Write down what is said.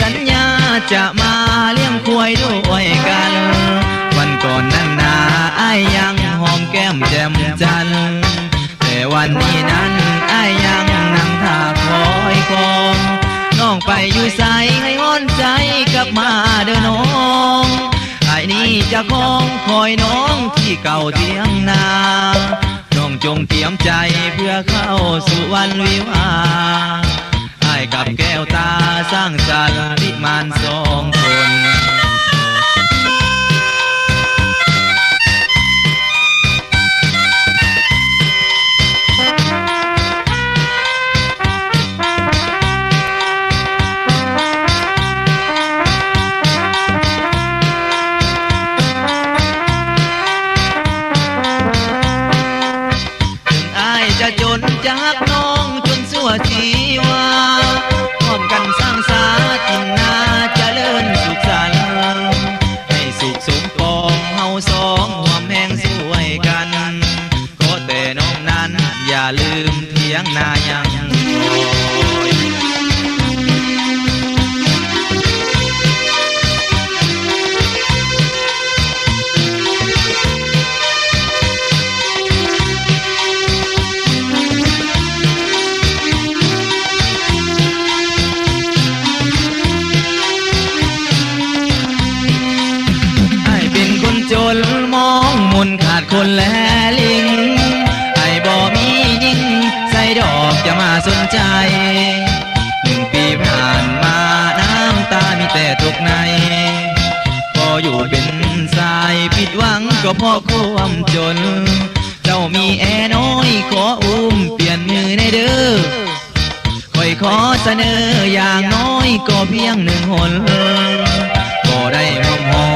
สัญญาจะมาเลี้ยงควายด้วยกัน วันก่อนนั้นนาไอ้ยยังหอมแก้มแจ่มจันทร์แต่วันนี้นั้นไอ้ายยังนั่งท่าคอยคองน้องไปอยู่ใสให้อ้อนใจกลับมาเด้อน้องไอ้นี่จะคองคอยน้องที่เก่าเทียงนาน้องจงเตรียมใจเพื่อเข้าสู่วันวิวา กับแก้วตาสร้างสรรค์วิมานสองคนถึงอายจะจนจะหัก ลืมเทียงนายังคอยไอ้เป็นคนจนมองมุนขาดคนแลลิง สนใจหนึ่งปีผ่านมาน้ำตามีแต่ตกใน พออยู่เป็นสายผิดหวังก็เพราะความจน เจ้ามีแอน้อยขออุ้มเปลี่ยนมือในเด้อคอยขอเสนออย่างน้อยก็เพียงหนึ่งหนบ่ได้หอมหอง